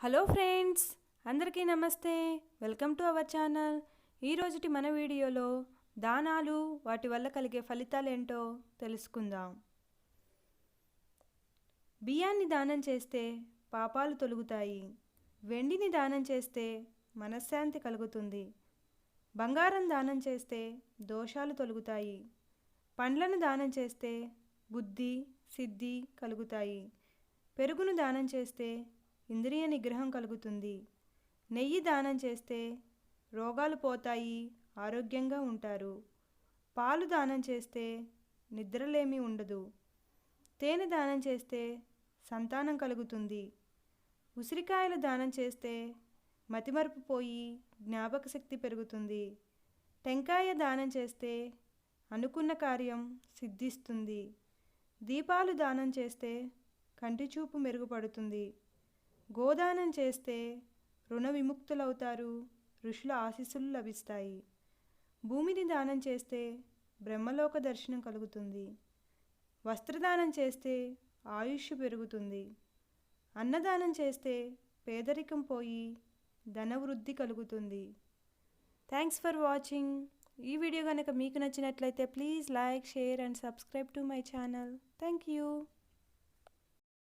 Hello friends అందరికీ నమస్తే. Welcome to our channel. ఈరోజుటి మన వీడియోలో దానాలు వాటి వల్ల కలిగే ఫలితాలు ఏంటో తెలుసుకుందాం. బియ్యాన్ని దానం చేస్తే పాపాలు తొలుగుతాయి. వెండిని దానం చేస్తే మనశ్శాంతి కలుగుతుంది. బంగారం దానం చేస్తే దోషాలు తొలుగుతాయి. పండ్లను దానం చేస్తే బుద్ధి సిద్ధి కలుగుతాయి. పెరుగును దానం చేస్తే ఇంద్రియ నిగ్రహం కలుగుతుంది. నెయ్యి దానం చేస్తే రోగాలు పోతాయి ఆరోగ్యంగా ఉంటారు. పాలు దానం చేస్తే నిద్రలేమి ఉండదు. తేనె దానం చేస్తే సంతానం కలుగుతుంది. ఉసిరికాయలు దానం చేస్తే మతిమరుపు పోయి జ్ఞాపక శక్తి పెరుగుతుంది. టెంకాయ దానం చేస్తే అనుకున్న కార్యం సిద్ధిస్తుంది. దీపాలు దానం చేస్తే కంటి చూపు మెరుగుపడుతుంది. గోదానం చేస్తే రుణ విముక్తులవుతారు ఋషుల ఆశీస్సులు లభిస్తాయి. భూమిని దానం చేస్తే బ్రహ్మలోక దర్శనం కలుగుతుంది. వస్త్రదానం చేస్తే ఆయుష్ పెరుగుతుంది. అన్నదానం చేస్తే పేదరికం పోయి ధనవృద్ధి కలుగుతుంది. Thanks for watching. ఈ వీడియో కనుక మీకు నచ్చినట్లయితే please like share and subscribe to my channel. Thank you.